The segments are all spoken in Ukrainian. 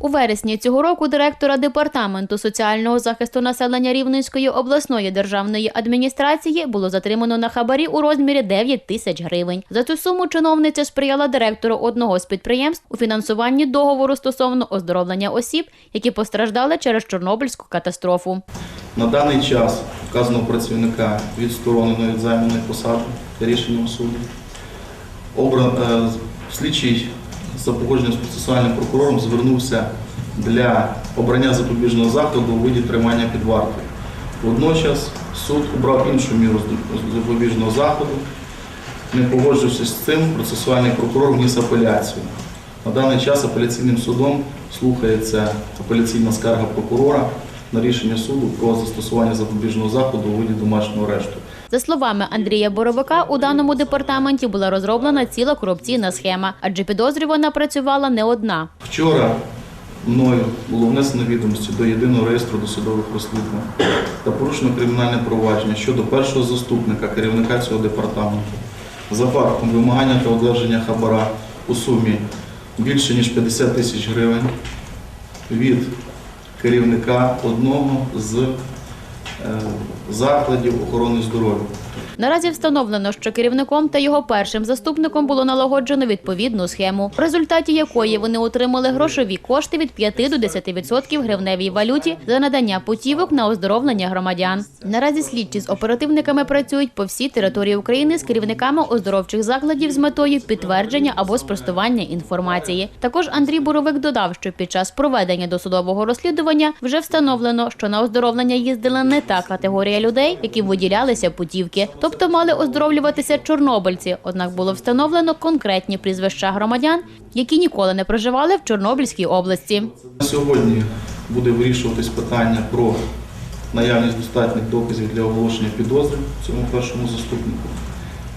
У вересні цього року директора департаменту соціального захисту населення Рівненської обласної державної адміністрації було затримано на хабарі у розмірі 9 тисяч гривень. За цю суму чиновниця сприяла директору одного з підприємств у фінансуванні договору стосовно оздоровлення осіб, які постраждали через Чорнобильську катастрофу. На даний час вказаного працівника відсторонено від займаної посади рішенням суду. Обран, е, слідчий за погодженням з процесуальним прокурором звернувся для обрання запобіжного заходу у виді тримання під вартою. Водночас суд обрав іншу міру запобіжного заходу. Не погоджувавшись з цим, процесуальний прокурор вніс апеляцію. На даний час апеляційним судом слухається апеляційна скарга прокурора на рішення суду про застосування запобіжного заходу у виді домашнього арешту. За словами Андрія Боровика, у даному департаменті була розроблена ціла корупційна схема, адже підозрювана працювала не одна. Вчора мною було внесено відомості до єдиного реєстру досудових розслідувань та порушено кримінальне провадження щодо першого заступника керівника цього департаменту за фактом вимагання та одержання хабара у сумі більше ніж 50 тисяч гривень від керівника одного з закладів охорони здоров'я. Наразі встановлено, що керівником та його першим заступником було налагоджено відповідну схему, в результаті якої вони отримали грошові кошти від 5 до 10% гривневій валюті за надання путівок на оздоровлення громадян. Наразі слідчі з оперативниками працюють по всій території України з керівниками оздоровчих закладів з метою підтвердження або спростування інформації. Також Андрій Боровик додав, що під час проведення досудового розслідування вже встановлено, що на оздоровлення їздила не та категорія людей, які виділялися путівки, тобто мали оздоровлюватися чорнобильці. Однак було встановлено конкретні прізвища громадян, які ніколи не проживали в Чорнобильській області. Сьогодні буде вирішуватись питання про наявність достатніх доказів для оголошення підозри цьому першому заступнику.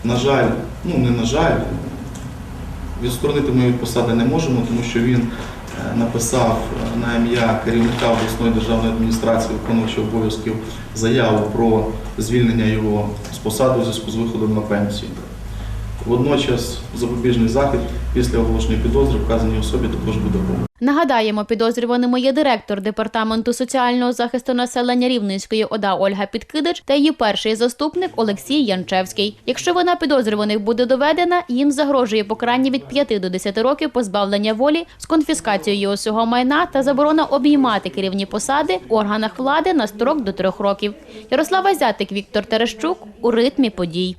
На жаль, ну не на жаль, відсторонити ми від посади не можемо, тому що він написав на ім'я керівника обласної державної адміністрації виконуючого обов'язків заяву про звільнення його з посади у зв'язку з виходом на пенсію. Водночас запобіжний захід після оголошення підозри вказаній особі також буде обов'язковим. Нагадаємо, підозрюваними є директор департаменту соціального захисту населення Рівненської ОДА Ольга Підкидич та її перший заступник Олексій Янчевський. Якщо вона підозрюваних буде доведена, їм загрожує покарання від 5 до 10 років позбавлення волі з конфіскацією усього майна та заборона обіймати керівні посади в органах влади на строк до трьох років. Ярослава Зятик, Віктор Терещук у ритмі подій.